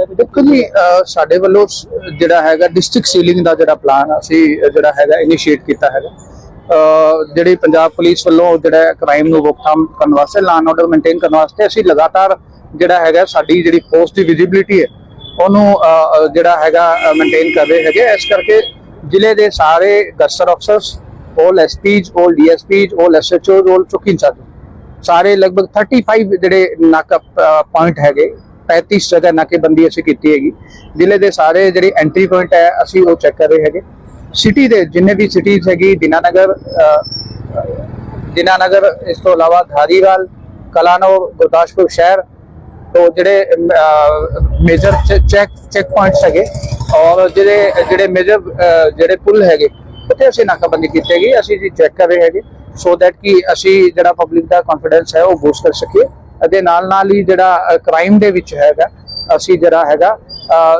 ਹੈ ਦੇਖੋ ਜੀ ਸਾਡੇ ਵੱਲੋਂ ਜਿਹੜਾ ਹੈਗਾ ਡਿਸਟ੍ਰਿਕਟ ਸੀਲਿੰਗ ਦਾ ਜਿਹੜਾ ਪਲਾਨ ਅਸੀਂ ਜਿਹੜਾ ਹੈਗਾ ਇਨੀਸ਼ੀਏਟ ਕੀਤਾ ਹੈਗਾ। ਅਹ ਪੰਜਾਬ ਪੁਲਿਸ ਵੱਲੋਂ ਜਿਹੜਾ ਕ੍ਰਾਈਮ ਨੂੰ ਰੋਕਥਾਮ ਕਰਨ ਵਾਸਤੇ ਲਾਅ ਆਰਡਰ ਮੇਨਟੇਨ ਕਰਨ ਵਾਸਤੇ ਅਸੀਂ ਲਗਾਤਾਰ ਜਿਹੜਾ ਹੈਗਾ ਸਾਡੀ ਜਿਹੜੀ ਫੋਰਸ ਦੀ ਵਿਜ਼ਿਬਿਲਿਟੀ ਹੈ, ਉਹਨੂੰ ਜਿਹੜਾ ਹੈਗਾ ਮੇਨਟੇਨ ਕਰ ਰਹੇ ਹੈਗੇ। ਇਸ ਕਰਕੇ ਜ਼ਿਲ੍ਹੇ ਦੇ ਸਾਰੇ ਗਸਟਰ officers all SPs all DSPs all SHOs all ਚੌਕੀ ਇੰਚਾਰਜ ਸਾਰੇ ਲਗਭਗ 35 ਜਿਹੜੇ ਨਾਕਾ ਪੁਆਇੰਟ ਹੈਗੇ। 35 ਜਗ੍ਹਾ ਨਾਕੇਬੰਦੀ ਅਸੀਂ ਕੀਤੀ ਹੈਗੀ। ਜ਼ਿਲ੍ਹੇ ਦੇ ਸਾਰੇ ਜਿਹੜੇ ਐਂਟਰੀ ਪੁਆਇੰਟ ਹੈ ਅਸੀਂ ਉਹ ਚੈੱਕ ਕਰ ਰਹੇ ਹੈਗੇ। ਸਿਟੀ ਦੇ ਜਿੰਨੇ ਵੀ ਸਿਟੀਜ਼ ਹੈਗੀ ਦੀਨਾਨਗਰ ਅਹ, ਦੀਨਾਨਗਰ ਇਸ ਤੋਂ ਇਲਾਵਾ ਧਾਰੀਵਾਲ ਕਲਾਨੌਰ ਗੁਰਦਾਸਪੁਰ ਸ਼ਹਿਰ ਤੋਂ ਜਿਹੜੇ ਮੇਜਰ ਚੈੱਕ ਚੈੱਕ ਪੁਆਇੰਟਸ ਹੈਗੇ ਔਰ ਜਿਹੜੇ ਜਿਹੜੇ ਮੇਜਰ ਜਿਹੜੇ ਪੁਲ ਹੈਗੇ ਉੱਥੇ ਅਸੀਂ ਨਾਕਾਬੰਦੀ ਕੀਤੀ ਹੈਗੀ। ਅਸੀਂ ਜੀ ਚੈੱਕ ਕਰ ਰਹੇ ਹੈਗੇ ਸੋ ਦੈਟ ਕਿ ਅਸੀਂ ਜਿਹੜਾ ਪਬਲਿਕ ਦਾ ਕੌਨਫੀਡੈਂਸ ਹੈ ਉਹ ਬੂਸਟ ਕਰ ਸਕੀਏ। ਅਤੇ ਨਾਲ ਨਾਲ ਹੀ ਜਿਹੜਾ ਕ੍ਰਾਈਮ ਦੇ ਵਿੱਚ ਹੈਗਾ ਅਸੀਂ ਜਿਹੜਾ ਹੈਗਾ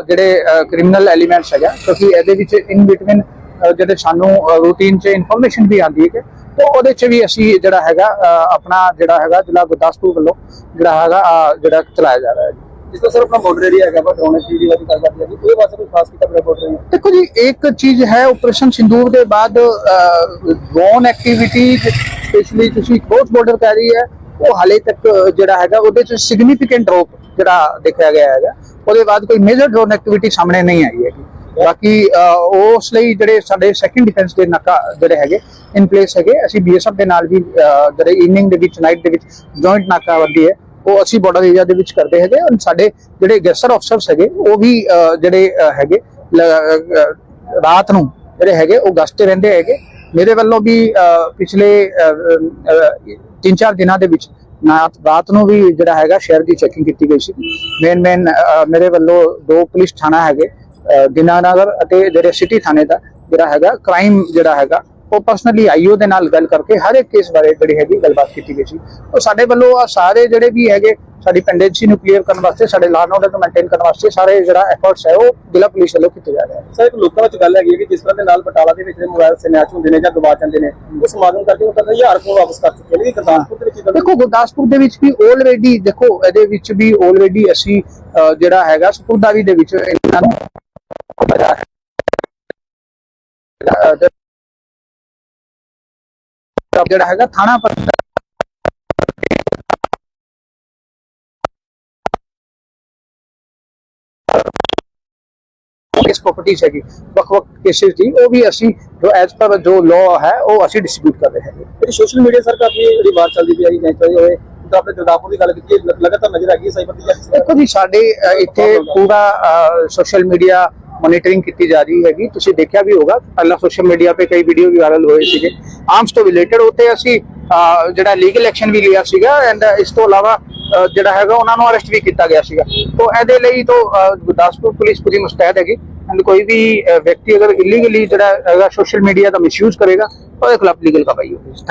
ਜਿਹੜੇ ਕ੍ਰਿਮੀਨਲ ਐਲੀਮੈਂਟਸ ਹੈਗਾ ਕਿਉਂਕਿ ਇਹਦੇ ਵਿੱਚ ਇਨ ਬਿਟਵੀਨ ਜਿਹੜੇ ਸਾਨੂੰ ਰੂਟੀਨ 'ਚ ਇਨਫੋਰਮੇਸ਼ਨ ਵੀ ਆਉਂਦੀ ਹੈ ਤੇ ਉਹਦੇ 'ਚ ਵੀ ਅਸੀਂ ਜਿਹੜਾ ਹੈਗਾ ਆਪਣਾ ਜਿਹੜਾ ਹੈਗਾ ਜ਼ਿਲ੍ਹਾ ਗੁਰਦਾਸਪੁਰ ਵੱਲੋਂ ਜਿਹੜਾ ਹੈਗਾ ਜਿਹੜਾ ਚਲਾਇਆ ਜਾ ਰਿਹਾ ਹੈ। ਜਿਸ ਤਰ੍ਹਾਂ ਸਰ ਆਪਣਾ ਬਾਰਡਰ ਏਰੀਆ ਹੈਗਾ ਵਾ ਡਰੋਨ ਦੀ ਵਾਲੀ ਗੱਲ ਕਰਦੀ ਹੈ ਉਹਦੇ ਵਾਸਤੇ ਕੋਈ ਖਾਸ ਕੀਤਾ ਬੜਾ ਬਾਰਡਰ ਦੇਖੋ ਜੀ ਇੱਕ ਚੀਜ਼ ਹੈ ਆਪਰੇਸ਼ਨ ਸਿੰਦੂਰ ਦੇ ਬਾਅਦ ਡਰੋਨ ਐਕਟੀਵਿਟੀ ਸਪੈਸ਼ਲੀ ਤੁਸੀਂ ਕ੍ਰੋਸ ਬਾਰਡਰ ਕਹਿ ਰਹੀ ਹੈ। ਉਹ ਹਾਲੇ ਤੱਕ ਜਿਹੜਾ ਹੈਗਾ, ਉਹਦੇ ਚ ਸਿਗਨੀਫੀਕੈਂਟ ਡ੍ਰੌਪ ਜਿਹੜਾ ਦੇਖਿਆ ਗਿਆ ਹੈਗਾ। ਉਹਦੇ ਬਾਅਦ ਕੋਈ ਮੇਜਰ ਡਰੋਨ ਐਕਟੀਵਿਟੀ ਸਾਹਮਣੇ ਨਹੀਂ ਆਈ ਹੈਗੀ। ਬਾਕੀ ਉਸ ਲਈ ਜਿਹੜੇ ਸਾਡੇ ਸੈਕੰਡ ਡਿਫੈਂਸ ਦੇ ਨਾਕਾ ਜਿਹੜੇ ਹੈਗੇ ਇਨ ਪਲੇਸ ਹੈਗੇ, ਅਸੀਂ ਬੀਐਸਐਫ ਦੇ ਨਾਲ ਵੀ ਜਿਹੜੇ ਈਵਨਿੰਗ ਦੇ ਵਿੱਚ ਨਾਈਟ ਦੇ ਵਿੱਚ ਜੁਆਇੰਟ ਨਾਕਾਬੰਦੀ ਹੈ, ਉਹ ਅਸੀਂ ਬਾਰਡਰ ਏਰੀਆ ਦੇ ਵਿੱਚ ਕਰਦੇ ਹੈਗੇ। ਔਰ ਸਾਡੇ ਜਿਹੜੇ ਗੈਸਰ ਅਫਸਰਸ ਹੈਗੇ, ਉਹ ਵੀ ਜਿਹੜੇ ਹੈਗੇ ਰਾਤ ਨੂੰ ਜਿਹੜੇ ਹੈਗੇ, ਉਹ ਗਸ਼ਤੇ ਰਹਿੰਦੇ ਹੈਗੇ। ਮੇਰੇ ਵੱਲੋਂ ਵੀ ਅਹ, ਪਿਛਲੇ 3-4 ਦਿਨਾਂ ਦੇ ਵਿੱਚ ਰਾਤ ਨੂੰ ਵੀ ਜਿਹੜਾ ਹੈਗਾ ਸ਼ਹਿਰ ਦੀ ਚੈਕਿੰਗ ਕੀਤੀ ਗਈ ਸੀ। ਮੇਨ ਮੇਨ ਮੇਰੇ ਵੱਲੋਂ ਦੋ ਪੁਲਿਸ ਥਾਣਾ ਹੈਗੇ ਅਹ, ਅਤੇ ਜਿਹੜੇ ਸਿਟੀ ਥਾਣੇ ਦਾ ਜਿਹੜਾ ਹੈਗਾ ਕ੍ਰਾਈਮ ਜਿਹੜਾ ਹੈਗਾ ਉਹ ਪਰਸਨਲੀ ਆਈਓ ਦੇ ਨਾਲ ਗੱਲ ਕਰਕੇ ਹਰ ਇੱਕ ਕੇਸ ਬਾਰੇ ਜਿਹੜੀ ਹੈਗੀ ਗੱਲਬਾਤ ਕੀਤੀ ਗਈ ਸੀ। ਉਹ ਸਾਡੇ ਵੱਲੋਂ ਆਹ ਸਾਰੇ ਜਿਹੜੇ ਵੀ ਹੈਗੇ ਸਾਡੀ ਪੈਂਡੈਂਸੀ ਨੂੰ ਕਲੀਅਰ ਕਰਨ ਵਾਸਤੇ ਸਾਡੇ ਲਾਅ ਐਂਡ ਆਰਡਰ ਨੂੰ ਮੇਨਟੇਨ ਕਰਨ ਵਾਸਤੇ ਸਾਰੇ ਜਿਹੜਾ ਐਫਰਟਸ ਹੈ ਉਹ ਜ਼ਿਲ੍ਹਾ ਪੁਲਿਸ ਵੱਲੋਂ ਕੀਤੇ ਜਾ ਰਹੇ ਹਨ। ਸਰ ਇੱਕ ਲੋਕਾਂ ਵਿੱਚ ਗੱਲ ਹੈਗੀ ਕਿ ਜਿਸ ਤਰ੍ਹਾਂ ਦੇ ਨਾਲ ਬਟਾਲਾ ਦੇ ਵਿੱਚ ਜਿਹੜੇ ਮੋਬਾਈਲ ਸਨੈਚ ਹੁੰਦੇ ਨੇ ਜਾਂ ਗਵਾ ਜਾਂਦੇ ਨੇ ਉਹ ਸਮਾਗਮ ਕਰਕੇ ਉਹ ਕਹਿੰਦੇ ਹਜ਼ਾਰ ਫੋਨ ਵਾਪਸ ਕਰ ਚੁੱਕੇ ਨੇ। ਗੁਰਦਾਸਪੁਰ ਦੇ ਵਿੱਚ ਦਾ ਦੇਖੋ ਗੁਰਦਾਸਪੁਰ ਦੇ ਵਿੱਚ ਵੀ ਆਲਰੇਡੀ ਦੇਖੋ ਇਹਦੇ ਵਿੱਚ ਵੀ ਆਲਰੇਡੀ ਅਸੀਂ ਜਿਹੜਾ ਹੈਗਾ ਸਪੁਰਦਾਰੀ ਦੇ ਵਿੱਚ ਇਹਨਾਂ ਨੂੰ ਅਹ, ਜਿਹੜਾ ਹੈਗਾ ਥਾਣਾ ਪਰ ਇਸ ਪ੍ਰਾਪਰਟੀਜ਼ ਹੈਗੀ ਵੱਖ ਵੱਖ ਕੇਸਿਸ ਦੀ ਉਹ ਵੀ ਅਸੀਂ ਜੋ ਐਜ਼ ਪਰ ਜੋ ਲਾਅ ਹੈ ਉਹ ਅਸੀਂ ਡਿਸਟ੍ਰੀਬਿਊਟ ਕਰ ਰਹੇ ਹੈਗੇ ਜਿਹੜੀ ਸੋਸ਼ਲ ਮੀਡੀਆ ਸਰ ਕਾਫੀ ਜਿਹੜੀ ਬਾਤ ਚੱਲਦੀ ਪਈ ਹੈ ਜਾਂ ਚਾਹੇ ਹੋਏ ਤਾਂ ਆਪਣੇ ਗੁਰਦਾਸਪੁਰ ਦੀ ਗੱਲ ਕੀਤੀ ਹੈ, ਲ- ਲਗਾਤਾਰ ਨਜ਼ਰ ਆ ਗਈ ਹੈ ਸਾਈਬਰ ਦੀ ਜਾਂ ਕਿਸ ਤਰ੍ਹਾਂ ਦੇਖੋ ਜੀ ਸਾਡੇ ਅ, ਇੱਥੇ ਪੂਰਾ ਸੋਸ਼ਲ ਮੀਡੀਆ ਮੋਨੀਟਰਿੰਗ ਕੀਤੀ ਜਾ ਰਹੀ ਹੈਗੀ। ਤੁਸੀਂ ਦੇਖਿਆ ਵੀ ਹੋਗਾ, ਪਹਿਲਾਂ ਸੋਸ਼ਲ ਮੀਡੀਆ ਤੇ ਕਈ ਵੀਡੀਓ ਵੀ ਵਾਇਰਲ ਹੋਏ ਸੀਗੇ। ਆਰਮਸ ਤੋਂ ਰਿਲੇਟਡ ਉੱਤੇ ਅਸੀਂ ਜਿਹੜਾ ਲੀਗਲ ਐਕਸ਼ਨ ਵੀ ਲਿਆ ਸੀਗਾ ਐਂਡ ਇਸ ਤੋਂ ਇਲਾਵਾ ਜਿਹੜਾ ਹੈਗਾ ਉਹਨਾਂ ਨੂੰ ਅਰੈਸਟ ਵੀ ਕੀਤਾ ਗਿਆ ਸੀਗਾ। ਤੋਂ ਇਹਦੇ ਲਈ ਤੋਂ ਗੁਰਦਾਸਪੁਰ ਪੁਲਿਸ ਪੂਰੀ ਮੁਸਤੈਦ ਹੈਗੀ ਐਂਡ ਕੋਈ ਵੀ ਵਿਅਕਤੀ ਅਗਰ ਇਲੀਗਲੀ ਜਿਹੜਾ ਹੈਗਾ ਸੋਸ਼ਲ ਮੀਡੀਆ ਦਾ ਮਿਸਯੂਜ਼ ਕਰੇਗਾ ਉਹਦੇ ਖਿਲਾਫ ਲੀਗਲ ਕਾਰਵਾਈ ਹੋਵੇਗੀ।